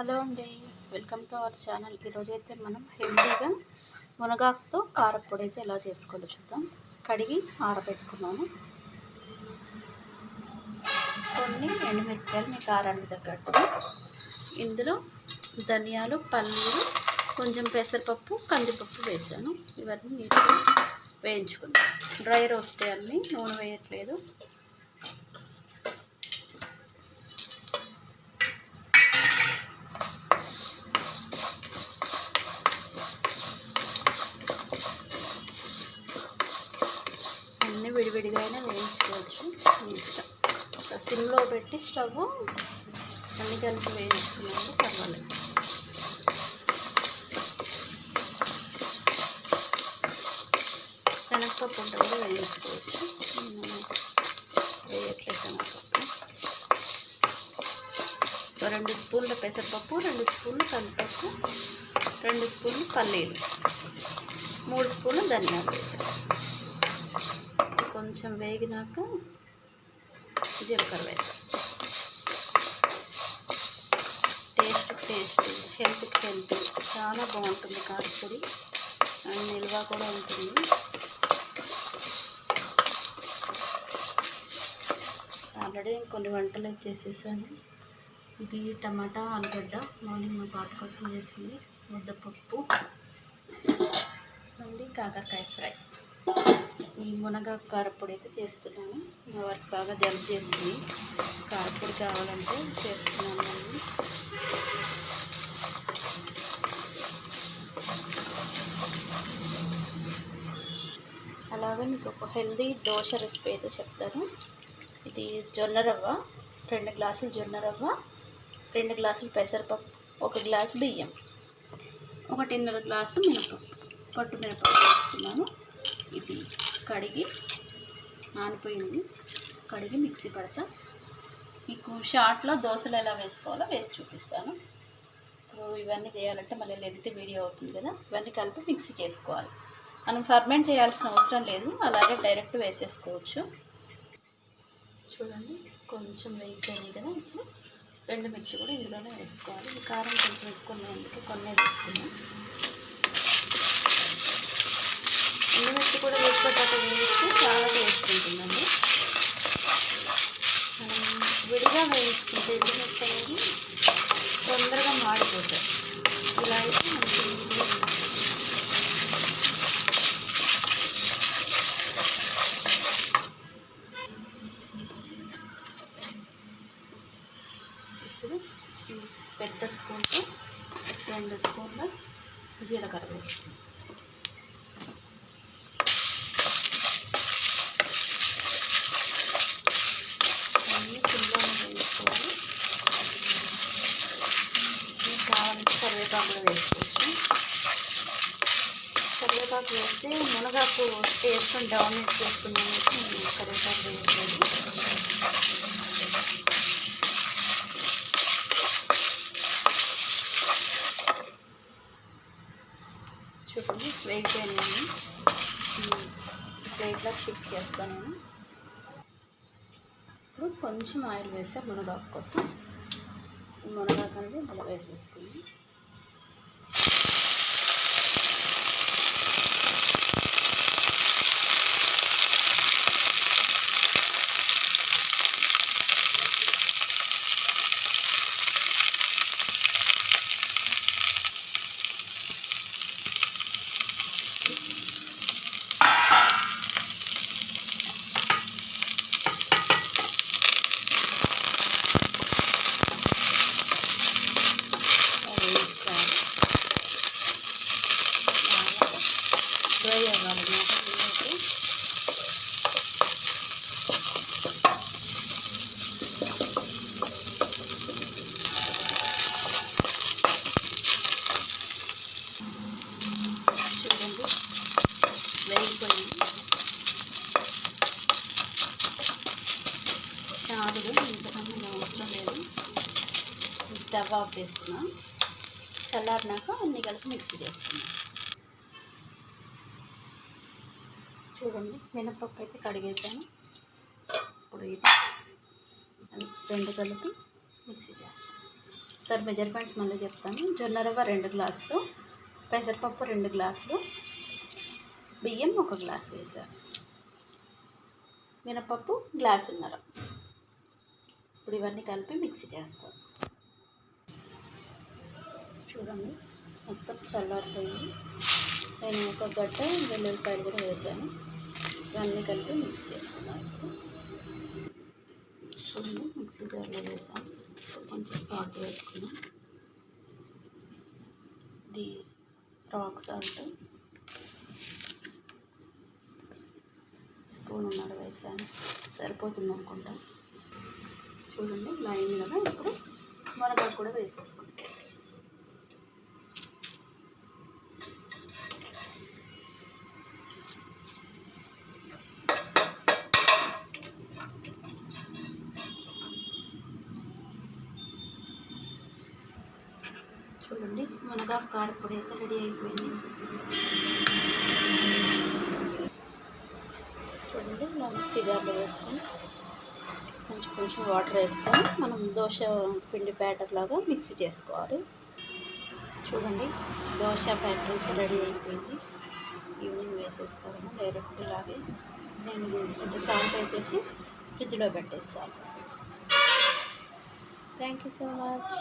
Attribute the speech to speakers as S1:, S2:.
S1: Hello అండి. Welcome to our channel. ఈరోజు అయితే మనం హెల్దీగా మునగాకుతో కారపొడి అయితే ఎలా చేసుకోవాలో చూద్దాం. కడిగి ఆరబెట్టుకున్నాను. కొన్ని ఎండుమిరపకాయలు మీ కారానికి తగ్గట్టు. ఇందులో ధనియాలు పల్లీలు కొంచెం పెసరపప్పు కందిపప్పు వేసాను. ఇవన్నీ నీట్గా వేయించుకుందాం డ్రై రోస్టే అన్నీ నూనె వేయట్లేదు. పెట్టి స్టవ్ అన్ని కలిపి వేయించుకున్నాము పర్వాలేదు. శనగపప్పు ఉంటే కూడా వేయించుకోవచ్చు. నేను వేయట్లేదు శనగపప్పు రెండు స్పూన్ల పెసరపప్పు రెండు స్పూన్లు కందిపప్పు రెండు స్పూన్లు పల్లీలు మూడు స్పూన్లు ధనియాలు కొంచెం వేగినాక జీలకర్ర వేస్తాం హెల్త్కి హెల్త్ చాలా బాగుంటుంది కారపొడి అండ్ నిల్వ కూడా ఉంటుంది. ఆల్రెడీ కొన్ని వంటలు చేసేసాను. ఇది టమాటా ఆలుగడ్డ మార్నింగ్ మా పాప కోసం చేసింది. ముద్దపప్పు అండి కాకరకాయ ఫ్రై. ఈ మునగ కారపొడి అయితే చేస్తున్నాను. మా వర్క్ బాగా జలుబు చేస్తుంది. కారపొడి కావాలంటే చేస్తున్నాను. అలాగే మీకు ఒక హెల్దీ దోశ రెసిపీ అయితే చెప్తాను. ఇది జొన్న రవ్వ రెండు గ్లాసులు జొన్న రవ్వ రెండు గ్లాసులు పెసరపప్పు ఒక గ్లాసు బియ్యం ఒకటిన్నర గ్లాసు మినపప్పు పట్టు మినపప్పు వేసుకున్నాను. ఇది కడిగి నానిపోయింది. కడిగి మిక్సీ పడతా. మీకు షార్ట్లో దోశలు ఎలా వేసుకోవాలో వేసి చూపిస్తాను. ఇప్పుడు ఇవన్నీ చేయాలంటే మళ్ళీ లెంత్ వీడియో అవుతుంది కదా. ఇవన్నీ కలిపి మిక్సీ చేసుకోవాలి. మనం ఫర్మెంట్ చేయాల్సిన అవసరం లేదు. అలాగే డైరెక్ట్ వేసేసుకోవచ్చు. చూడండి కొంచెం వేయించాలి కదా ఇప్పుడు. రెండు మిర్చి కూడా ఇందులోనే వేసుకోవాలి. ఈ కారం కొంచెం ఎక్కువ ఉన్నందుకు కొన్ని వేసుకున్నాం ఎండుమిర్చి కూడా వేసుకోకపోతే వేయిస్తే రెండు స్పూన్ల జీలకర్ర వేస్తాం వేసుకోవాలి. కావాలంటే కరివేపాకు వేసుకోవచ్చు. కరివేపాకు వేస్తే మునగాకు టేస్ట్ డౌన్ చేసుకున్నాను కరివేపాకు కరివేపాకు వేయట్లేదు చూడండి వేగిపోయినాయి ప్లేట్లో షిఫ్ట్ చేస్తాను నేను ఇప్పుడు కొంచెం ఆయిల్ వేసా మునగాకు కోసం. మునగాకు అనేది అలా వేసేసుకుని డ్రై అవ్వాలి నాకు చూడండి. వేగిపోయింది. చాలు ఇంతకన్నా అవసరం లేదు. స్టవ్ ఆఫ్ చేస్తున్నాం. చల్లారినాక అన్ని కలిపి మిక్సీ చేసుకున్నాం చూడండి. మినపప్పు అయితే కడిగేసాను. ఇప్పుడు ఇది రెండు కలిపి మిక్సీ చేస్తాను. సార్ మెజర్మెంట్స్ మళ్ళీ చెప్తాను. జొన్న రవ్వ రెండు గ్లాసులు పెసరపప్పు రెండు గ్లాసులు బియ్యం ఒక గ్లాస్ వేసాను. మినపప్పు గ్లాసున్నర. ఇప్పుడు ఇవన్నీ కలిపి మిక్సీ చేస్తాం చూడండి మొత్తం చల్లారిపోయింది. నేను ఒక గడ్డ వెల్లుల్లిపాయలు కూడా వేసాను. ఇవన్నీ కలిపి మిక్స్ చేసుకున్నాను ఇప్పుడు. చూడండి మిక్సీ జార్లో వేసాను కొంచెం సాల్ట్ వేసుకున్నాం. ఇది రాక్ సాల్ట్ స్పూన్ ఉన్నది వేసాను. సరిపోతుంది అనుకుంటా చూడండి లైన్ కదా ఇప్పుడు మునగాకు కూడా వేసేసుకుంటాం చూడండి. మునగాకు కారపొడి అయితే రెడీ అయిపోయింది. చూడండి ఇలా మిక్సీ జార్లో వేసుకొని కొంచెం కొంచెం వాటర్ వేసుకొని మనం దోశ పిండి బ్యాటర్ లాగా మిక్సీ చేసుకోవాలి. చూడండి దోశ బ్యాటర్ అయితే రెడీ అయిపోయింది. ఈవినింగ్ వేసేసుకోవడం డైరెక్ట్ ఇలాగే నేను కొంచెం సాల్ట్ వేసేసి ఫ్రిడ్జ్లో పెట్టేస్తాను. Thank you so much.